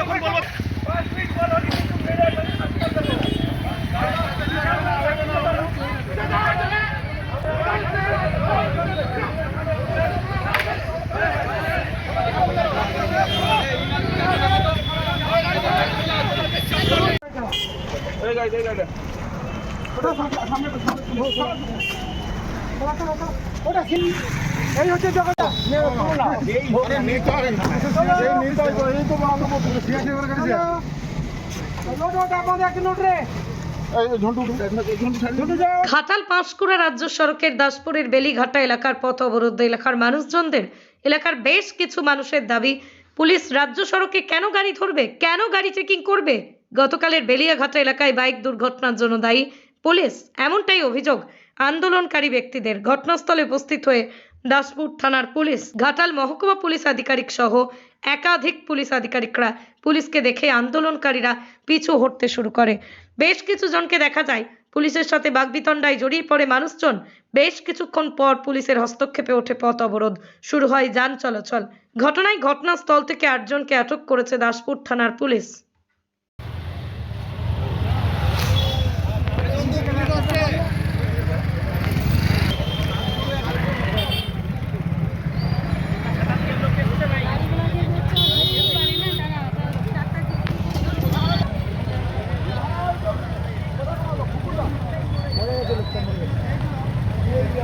যখন বলব এই গাড়ি এই গাড়ি ওটা সামনে সামনে হচ্ছে জগৎটা ঘাটাল পাঁশকুড়া রাজ্য সড়কের দাসপুরের বেলিঘাটা এলাকার পথ অবরুদ্ধ এলাকার মানুষজনদের। এলাকার বেশ কিছু মানুষের দাবি, পুলিশ রাজ্য সড়কে কেন গাড়ি ধরবে? কেন গাড়ি চেকিং করবে? গতকালের বেলিয়াঘাটা এলাকায় বাইক দুর্ঘটনার জন্য দায়ী পুলিশ। এমনটাই অভিযোগ আন্দোলনকারী ব্যক্তিদের ঘটনাস্থলে উপস্থিত হয়ে দাসপুর থানার পুলিশ, ঘাটাল মহকুমা পুলিশ আধিকারিক সহ একাধিক পুলিশ আধিকারিকরা পুলিশকে দেখে আন্দোলনকারীরা পিছু হটতে শুরু করে। বেশ কিছু জনকে দেখা যায় পুলিশের সাথে বাগবিতণ্ডায় জড়িয়ে পড়ে মানুষজন। বেশ কিছুক্ষণ পর পুলিশের হস্তক্ষেপে ওঠে পথ অবরোধ। শুরু হয় যান চলাচল। ঘটনায় ঘটনাস্থল থেকে আটজনকে আটক করেছে দাসপুর থানার পুলিশ।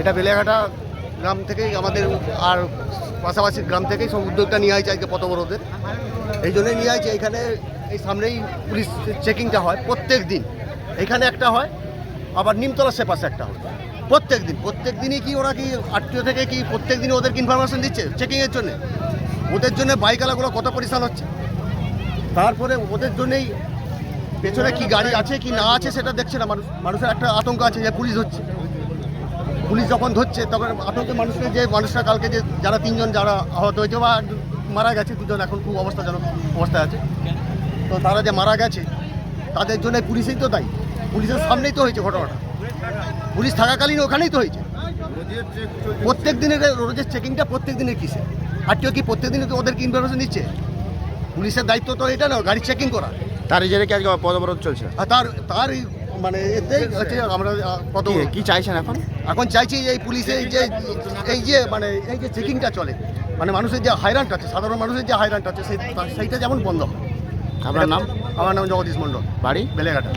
এটা বেলেঘাটা গ্রাম থেকেই আমাদের আর পাশাপাশি গ্রাম থেকেই সব উদ্যোগটা নিয়ে আইছে আজকে পথ অবরোধের। এই জন্যই নিয়ে আইছে এখানে এই সামনেই পুলিশ চেকিংটা হয় প্রত্যেক দিন। এখানে একটা হয়, আবার নিমতলা সে পাশে একটা হয়। প্রত্যেক দিন, প্রত্যেক দিনই কি ওরা কি আত্মীয় থেকে কি প্রত্যেক দিনই ওদেরকে ইনফরমেশন দিচ্ছে চেকিংয়ের জন্য? ওদের জন্য বাইকালাগুলো কত পরিশ্রম হচ্ছে? তারপরে ওদের জন্যই পেছনে কি গাড়ি আছে, কি না আছে সেটা দেখছে না মানুষ। মানুষের একটা আতঙ্ক আছে যে পুলিশ হচ্ছে পুলিশ যখন ধরছে, তখন আতঙ্কে মানুষকে যে, মানুষরা কালকে যে, যারা তিনজন যারা আহত হয়েছে, বা মারা গেছে, দুজন এখন খুব অবস্থাজনক অবস্থায় আছে। তো তারা যে মারা গেছে, তাদের জন্য পুলিশেই তো দায়ী। পুলিশের সামনেই তো হয়েছে ঘটনাটা। পুলিশ থাকাকালীন ওখানেই তো হয়েছে। প্রত্যেক দিনের রোজের চেকিংটা প্রত্যেক দিনের কিসে? আর কেউ কি প্রত্যেক দিনে ওদেরকে ইনফরমেশন দিচ্ছে? পুলিশের দায়িত্ব তো এটা না গাড়ি চেকিং করা। তার জেরে কি আজকে পদ অবরোধ চলছে? আর তার তার মানে এতেই হচ্ছে আমরা কত কি- চাইছেন এখন? এখন চাইছি এই পুলিশে এই যে এই যে মানে এই যে চেকিংটা চলে মানে মানুষের যে হাইরানটা আছে সাধারণ মানুষের যে হাইরানটা আছে সেই সেইটা যেমন বন্ধ। হয় আপনার নাম? আমার নাম জগদীশ মণ্ডল। বাড়ি? বেলেঘাটা।